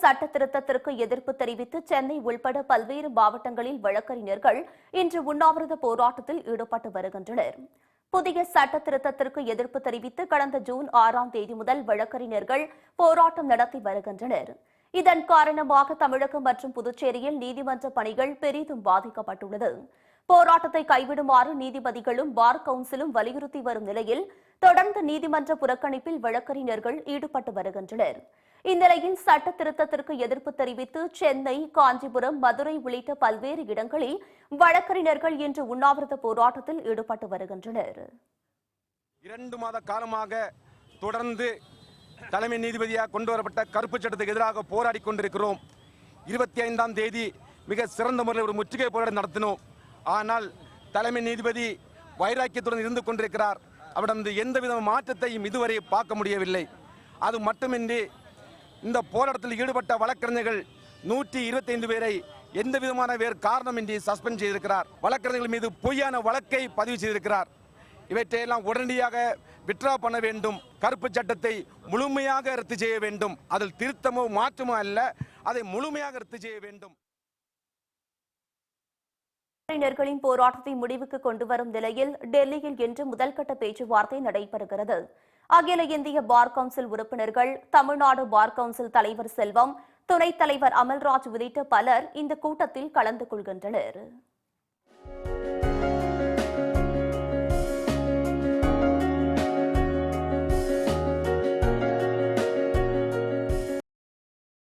சட்ட திருத்தத்திற்கு எதிர்ப்பு தெரிவித்து சென்னை உள்பட பல்வேறு மாவட்டங்களில் வழக்கறிஞர்கள் இன்று உண்ணாவிரத போராட்டத்தில் ஈடுபட்டு வருகின்றனர். புதிய சட்ட திருத்தத்திற்கு எதிர்ப்பு தெரிவித்து கடந்த ஜூன் ஆறாம் தேதி முதல் வழக்கறிஞர்கள் போராட்டம் நடத்தி வருகின்றனர். இதன் காரணமாக தமிழகம் மற்றும் புதுச்சேரியில் நீதிமன்ற பணிகள் பெரிதும் பாதிக்கப்பட்டுள்ளது. போராட்டத்தை கைவிடுமாறு நீதிபதிகளும் பார் கவுன்சிலும் வலியுறுத்தி வரும் நிலையில் தொடர்ந்து நீதிமன்ற புறக்கணிப்பில் வழக்கறிஞர்கள் ஈடுபட்டு வருகின்றனர். இந்நிலையில் சட்ட திருத்தத்திற்கு எதிர்ப்பு தெரிவித்து சென்னை காஞ்சிபுரம் மதுரை உள்ளிட்ட பல்வேறு இடங்களில் வழக்கறிஞர்கள் இன்று உண்ணாவிரத போராட்டத்தில் ஈடுபட்டு வருகின்றனர். இரண்டு மாத காலமாக தொடர்ந்து தலைமை நீதிபதியாக கொண்டு வரப்பட்ட கருப்பு சட்டத்துக்கு எதிராக போராடி கொண்டிருக்கிறோம். இருபத்தி ஐந்தாம் தேதி மிக சிறந்த முறையில் ஒரு முற்றுகை போராட்டம் நடத்தினோம். ஆனால் தலைமை நீதிபதி வைராக்கியத்துடன் இருந்து கொண்டிருக்கிறார். அவரிடம் எந்தவித மாற்றத்தையும் இதுவரை பார்க்க முடியவில்லை. அது மட்டுமின்றி இந்த போராட்டத்தில் ஈடுபட்ட வழக்கறிஞர்கள் நூற்றி இருபத்தைந்து பேரை எந்த விதமான வேறு காரணமின்றி சஸ்பெண்ட் செய்திருக்கிறார். வழக்கறிஞர்கள் மீது பொய்யான வழக்கை பதிவு செய்திருக்கிறார். இவற்றையெல்லாம் உடனடியாக விட்ரா பண்ண வேண்டும். கருப்பு சட்டத்தை முழுமையாக ரத்து செய்ய வேண்டும். அதில் திருத்தமோ மாற்றமோ அல்ல. அதை முழுமையாக ரத்து செய்ய வேண்டும். வழக்கறிஞர்களின் போராட்டத்தை முடிவுக்கு கொண்டு வரும் நிலையில் டெல்லியில் இன்று முதல்கட்ட பேச்சுவார்த்தை நடைபெறுகிறது. அகில இந்திய பார் கவுன்சில் உறுப்பினர்கள் தமிழ்நாடு பார் கவுன்சில் தலைவர் செல்வம் துணைத் தலைவர் அமல்ராஜ் உள்ளிட்ட பலர் இந்த கூட்டத்தில் கலந்து கொள்கின்றனர்.